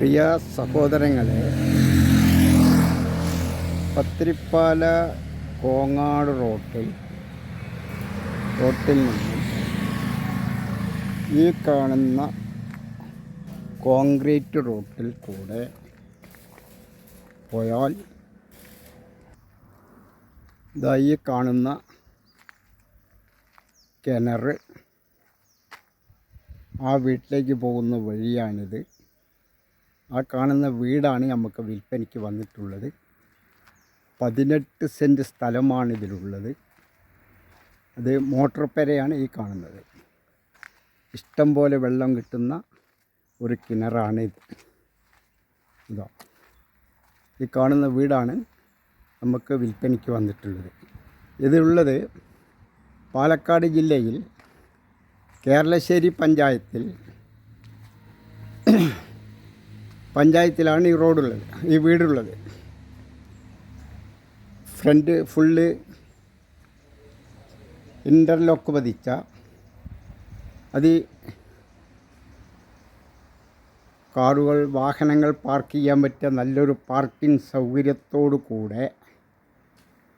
പ്രിയ സഹോദരങ്ങളെ പത്തിരിപ്പാല കോങ്ങാട് റോട്ടിൽ റോട്ടിൽ നിന്നും ഈ കാണുന്ന കോൺക്രീറ്റ് റോട്ടിൽ കൂടെ പോയാൽ ഇതാ ഈ കാണുന്ന കിണർ ആ വീട്ടിലേക്ക് പോകുന്ന വഴിയാണിത്. ആ കാണുന്ന വീടാണ് നമുക്ക് വിൽപ്പനയ്ക്ക് വന്നിട്ടുള്ളത്. പതിനെട്ട് സെന്റ് സ്ഥലമാണ് ഇതിലുള്ളത്. അത് മോട്ടോർ പെരയാണ് ഈ കാണുന്നത്. ഇഷ്ടം പോലെ വെള്ളം കിട്ടുന്ന ഒരു കിണറാണ് ഇത്. ഇതാ. ഈ കാണുന്ന വീടാണ് നമുക്ക് വിൽപ്പനയ്ക്ക് വന്നിട്ടുള്ളത്. ഇതിലുള്ളത് പാലക്കാട് ജില്ലയിൽ കേരളശ്ശേരി പഞ്ചായത്തിൽ പഞ്ചായത്തിലാണ് ഈ റോഡുള്ളത് ഈ വീടുള്ളത്. ഫ്രണ്ട് ഫുള്ള് ഇന്റർലോക്ക് പതിച്ച അത് കാറുകൾ വാഹനങ്ങൾ പാർക്ക് ചെയ്യാൻ പറ്റിയ നല്ലൊരു പാർക്കിംഗ് സൗകര്യത്തോടു കൂടെ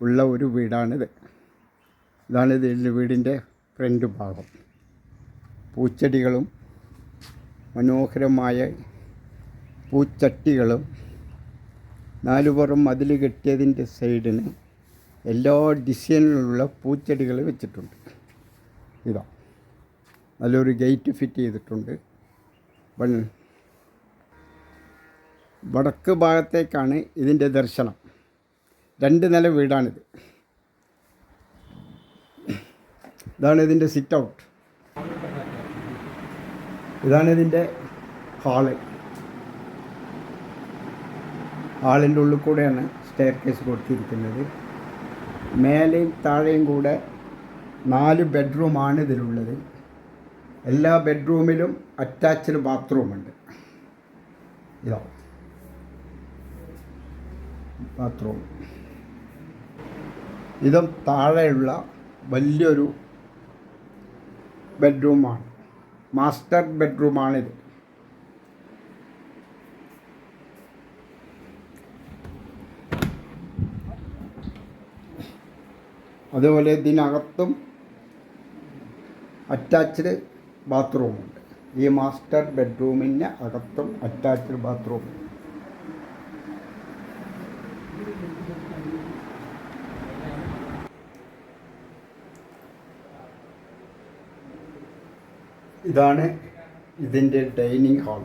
ഉള്ള ഒരു വീടാണിത്. ഇതാണ് ഇതിന്റെ വീടിന്റെ ഫ്രണ്ട് ഭാഗം. പൂച്ചെടികളും മനോഹരമായ പൂച്ചട്ടികളും നാലുപുറം മതിൽ കെട്ടിയതിന്റെ സൈഡിന് എല്ലാ ഡിസൈനിലുള്ള പൂച്ചെടികൾ വെച്ചിട്ടുണ്ട്. ഇതാ നല്ലൊരു ഗേറ്റ് ഫിറ്റ് ചെയ്തിട്ടുണ്ട്. വടക്ക് ഭാഗത്തേക്കാണ് ഇതിന്റെ ദർശനം. രണ്ട് നില വീടാണിത്. ഇതാണ് ഇതിന്റെ സിറ്റ് ഔട്ട്. ഇതാണ് ഇതിന്റെ ഹാൾ. ഹാളിന്റെ ഉള്ളിൽ കൂടെയാണ് സ്റ്റെയർ കേസ് കൊടുത്തിരിക്കുന്നത്. മേലെയും താഴെയും കൂടെ നാല് ബെഡ്റൂമാണ് ഇതിലുള്ളത്. എല്ലാ ബെഡ്റൂമിലും അറ്റാച്ച്ഡ് ബാത്റൂമുണ്ട് ഇതാ. ബാത്റൂം ഇതും താഴെയുള്ള വലിയൊരു ബെഡ്റൂമാണ് മാസ്റ്റർ ബെഡ്റൂമാണിത് അതുപോലെ ഇതിനകത്തും അറ്റാച്ച്ഡ് ബാത്റൂമുണ്ട് ഈ മാസ്റ്റർ ബെഡ്റൂമിന് അകത്തും അറ്റാച്ച്ഡ് ബാത്റൂം ഇതാണ് ഇതിന്റെ ഡൈനിങ് ഹാൾ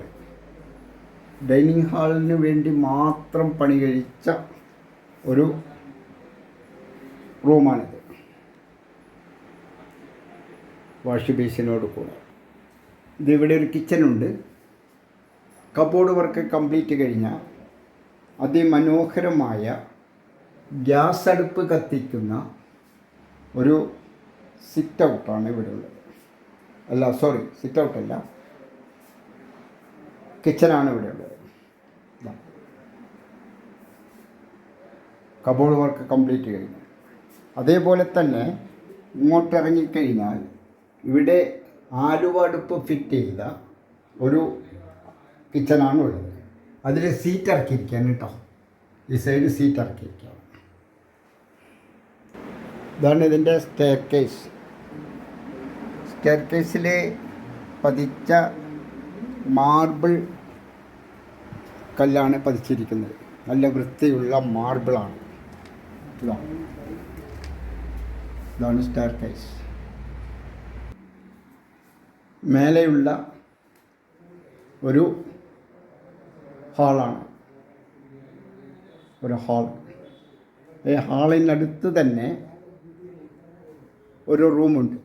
ഡൈനിങ് ഹാളിന് വേണ്ടി മാത്രം പണി കഴിച്ച ഒരു റൂമാണിത് വാഷ് ബേസിനോട് കൂടെ. ഇതിവിടെ ഒരു കിച്ചനുണ്ട്. കബോർഡ് വർക്ക് കംപ്ലീറ്റ് കഴിഞ്ഞാൽ അതിമനോഹരമായ ഗ്യാസ് അടുപ്പ് കത്തിക്കുന്ന ഒരു സിറ്റ് ഔട്ടാണ് ഇവിടെ ഉള്ളത്. അല്ല സോറി സിറ്റ് ഔട്ടല്ല കിച്ചനാണ് ഇവിടെ ഉള്ളത്. കബോർഡ് വർക്ക് കംപ്ലീറ്റ് കഴിഞ്ഞു. അതേപോലെ തന്നെ ഇങ്ങോട്ട് ഇറങ്ങിക്കഴിഞ്ഞാൽ ഇവിടെ ആലുവ അടുപ്പ് ഫിറ്റ് ചെയ്ത ഒരു കിച്ചനാണ് ഉള്ളത് അതിൽ സീറ്റ് ഇറക്കിയിരിക്കാൻ കേട്ടോ. ഈ സൈഡ് സീറ്റ് ഇറക്കിയിരിക്കുകയാണ്. ഇതാണ് ഇതിന്റെ സ്റ്റെയർ കേസ് സ്റ്റെയർ കേസിൽ പതിച്ച മാർബിൾ കല്ലാണ് പതിച്ചിരിക്കുന്നത്. നല്ല വൃത്തിയുള്ള മാർബിളാണ് ഇതാണ് ഇതാണ് സ്റ്റെയർ കേസ് മേലെയുള്ള ഒരു ഹാളാണ്. ഒരു ഹാൾ. ഈ ഹാളിനടുത്ത് തന്നെ ഒരു റൂമുണ്ട്.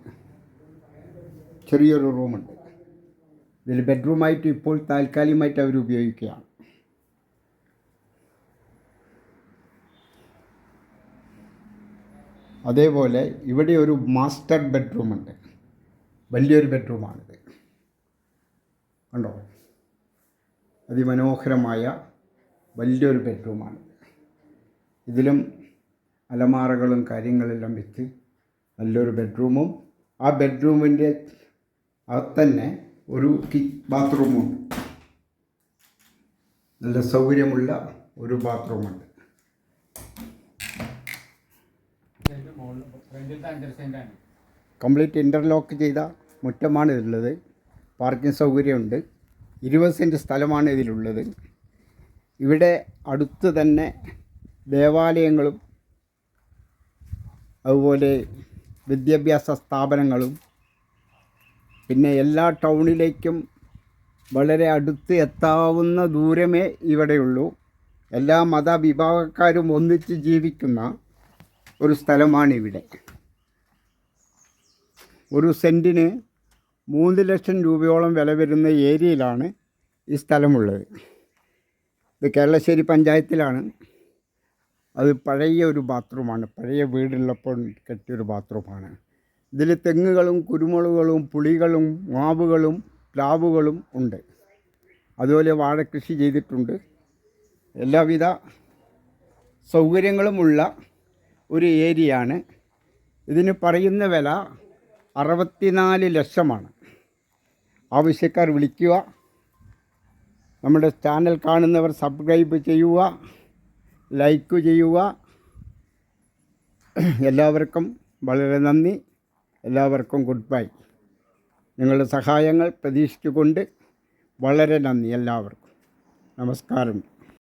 ചെറിയൊരു റൂമുണ്ട്. ഇതിൽ ബെഡ്റൂമായിട്ട് ഇപ്പോൾ താൽക്കാലികമായിട്ട് അവർ ഉപയോഗിക്കുകയാണ്. അതേപോലെ ഇവിടെ ഒരു മാസ്റ്റർ ബെഡ്റൂമുണ്ട്. വലിയൊരു ബെഡ്റൂമാണിത്. കണ്ടോ? അതിമനോഹരമായ വലിയൊരു ബെഡ്റൂമാണ് ഇതിലും അലമാറകളും കാര്യങ്ങളെല്ലാം വിറ്റ് നല്ലൊരു ബെഡ്റൂമും ആ ബെഡ്റൂമിന്റെ അകത്തന്നെ ഒരു കി ബാത്റൂമുണ്ട്. നല്ല സൗകര്യമുള്ള ഒരു ബാത്റൂമുണ്ട്. കംപ്ലീറ്റ് ഇന്റർലോക്ക് ചെയ്ത മുറ്റമാണ് ഇതിലുള്ളത് പാർക്കിംഗ് സൗകര്യമുണ്ട്. ഇരുപത് സെന്റ് സ്ഥലമാണ് ഇതിലുള്ളത്. ഇവിടെ അടുത്ത് തന്നെ ദേവാലയങ്ങളും അതുപോലെ വിദ്യാഭ്യാസ സ്ഥാപനങ്ങളും പിന്നെ എല്ലാ ടൗണിലേക്കും വളരെ അടുത്ത് എത്താവുന്ന ദൂരമേ ഇവിടെയുള്ളൂ. എല്ലാ മതവിഭാഗക്കാരും ഒന്നിച്ച് ജീവിക്കുന്ന ഒരു സ്ഥലമാണിവിടെ. ഒരു സെന്റിന് മൂന്ന് ലക്ഷം രൂപയോളം വില വരുന്ന ഏരിയയിലാണ് ഈ സ്ഥലമുള്ളത്. ഇത് കേരളശ്ശേരി പഞ്ചായത്തിലാണ്. അത് പഴയ ഒരു ബാത്റൂമാണ്. പഴയ വീടുള്ളപ്പോൾ കെട്ടിയൊരു ബാത്റൂമാണ്. ഇതിൽ തെങ്ങുകളും കുരുമുളകുകളും പുളികളും മാവുകളും പ്ലാവുകളും ഉണ്ട്. അതുപോലെ വാഴക്കൃഷി ചെയ്തിട്ടുണ്ട്. എല്ലാവിധ സൗകര്യങ്ങളുമുള്ള ഒരു ഏരിയയാണ്. ഇതിന് പറയുന്ന വില അറുപത്തിനാല് ലക്ഷമാണ്. ആവശ്യക്കാർ വിളിക്കുക. നമ്മുടെ ചാനൽ കാണുന്നവർ സബ്സ്ക്രൈബ് ചെയ്യുക. ലൈക്ക് ചെയ്യുക. എല്ലാവർക്കും വളരെ നന്ദി. എല്ലാവർക്കും ഗുഡ് ബൈ. നിങ്ങളുടെ സഹായങ്ങൾ പ്രതീക്ഷിച്ചുകൊണ്ട് വളരെ നന്ദി എല്ലാവർക്കും. നമസ്കാരം.